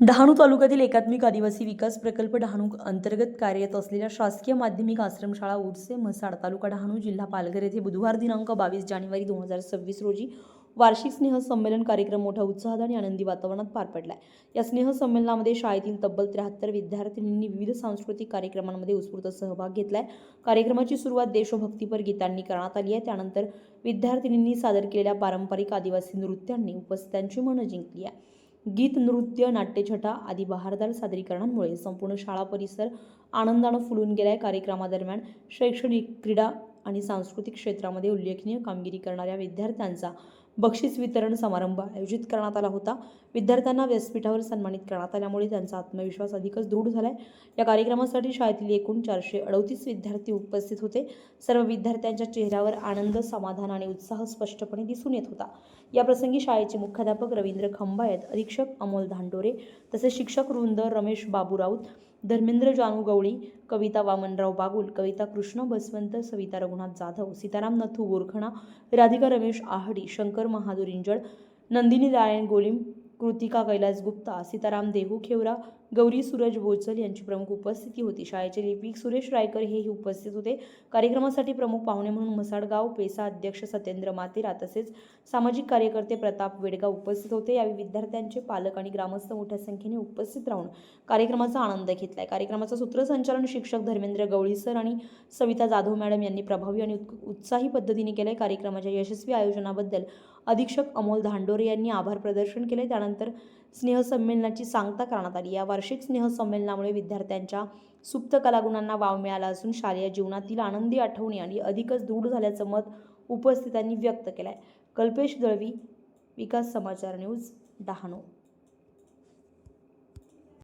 डहाणू तालुक्यातील एकात्मिक आदिवासी विकास प्रकल्प डहाणू अंतर्गत कार्यरत असलेल्या शासकीय माध्यमिक आश्रमशाळा उडसे म्हसाड तालुका डहाणू जिल्हा पालघर येथे बुधवार दिनांक बावीस जानेवारी दोन हजार सव्वीस रोजी वार्षिक स्नेहसंमेलन कार्यक्रम मोठ्या उत्साहात आणि आनंदी वातावरणात पार पडला या स्नेहसंमेलनामध्ये शाळेतील तब्बल त्र्याहत्तर विद्यार्थिनींनी विविध सांस्कृतिक कार्यक्रमांमध्ये उत्स्फूर्त सहभाग घेतलाय. कार्यक्रमाची सुरुवात देशभक्तीपर गीतांनी करण्यात आली आहे. त्यानंतर विद्यार्थिनींनी सादर केलेल्या पारंपरिक आदिवासी नृत्यांनी उपस्थितांची मनं जिंकली आहे. गीत नृत्य नाट्यछटा आदी बहारदार सादरीकरणांमुळे संपूर्ण शाळा परिसर आनंदानं फुलून गेलाय कार्यक्रमादरम्यान. शैक्षणिक क्रीडा आणि सांस्कृतिक क्षेत्रामध्ये उल्लेखनीय कामगिरी करणाऱ्या विद्यार्थ्यांचा बक्षीस वितरण समारंभ आयोजित करण्यात आला होता. विद्यार्थ्यांना व्यासपीठावर सन्मानित करण्यात आल्यामुळे त्यांचा आत्मविश्वास अधिकच दृढ झाला आहे या कार्यक्रमासाठी शाळेतील एकूण चारशे अडतीस विद्यार्थी उपस्थित होते. सर्व विद्यार्थ्यांच्या चेहऱ्यावर आनंद समाधान आणि उत्साह स्पष्टपणे दिसून येत होता. या प्रसंगी शाळेचे मुख्याध्यापक रवींद्र खंबायत अधीक्षक अमोल धांडोरे तसेच शिक्षक वृंद रमेश बाबू राऊत धर्मेंद्र जानू गवळी कविता वामनराव बागुल कविता कृष्ण बसवंत सविता रघुनाथ जाधव सीताराम नथू गोरखणा राधिका रमेश आहडी शंकर महादुर इंजळ नंदिनी नारायण गोलीम कृतिका कैलास गुप्ता सीताराम देहू खेवरा गौरी सूरज बोचल यांची प्रमुख उपस्थिती होती. शाळेचे लिपिक सुरेश रायकर हेही उपस्थित होते. कार्यक्रमासाठी प्रमुख पाहुणे म्हणून म्हसाडगाव पेसा अध्यक्ष सत्येंद्र मातेरा तसेच सामाजिक कार्यकर्ते प्रताप वेडगा उपस्थित होते. यावेळी विद्यार्थ्यांचे पालक आणि ग्रामस्थ मोठ्या संख्येने उपस्थित राहून कार्यक्रमाचा आनंद घेतलाय. कार्यक्रमाचं सूत्रसंचालन शिक्षक धर्मेंद्र गवळी सर आणि सविता जाधव मॅडम यांनी प्रभावी आणि उत्साही पद्धतीने केले कार्यक्रमाच्या यशस्वी आयोजनाबद्दल अधीक्षक अमोल धांडोरे यांनी आभार प्रदर्शन केले त्यानंतर स्नेहसंमेलनाची सांगता करण्यात आली. या वार्षिक स्नेहसंमेलनामुळे विद्यार्थ्यांच्या सुप्त कलागुणांना वाव मिळाला असून शालेय जीवनातील आनंदी आठवणी आणि अधिकच दृढ झाल्याचं मत उपस्थितांनी व्यक्त केलं आहे कल्पेश दळवी विकास समाचार न्यूज डहाणू.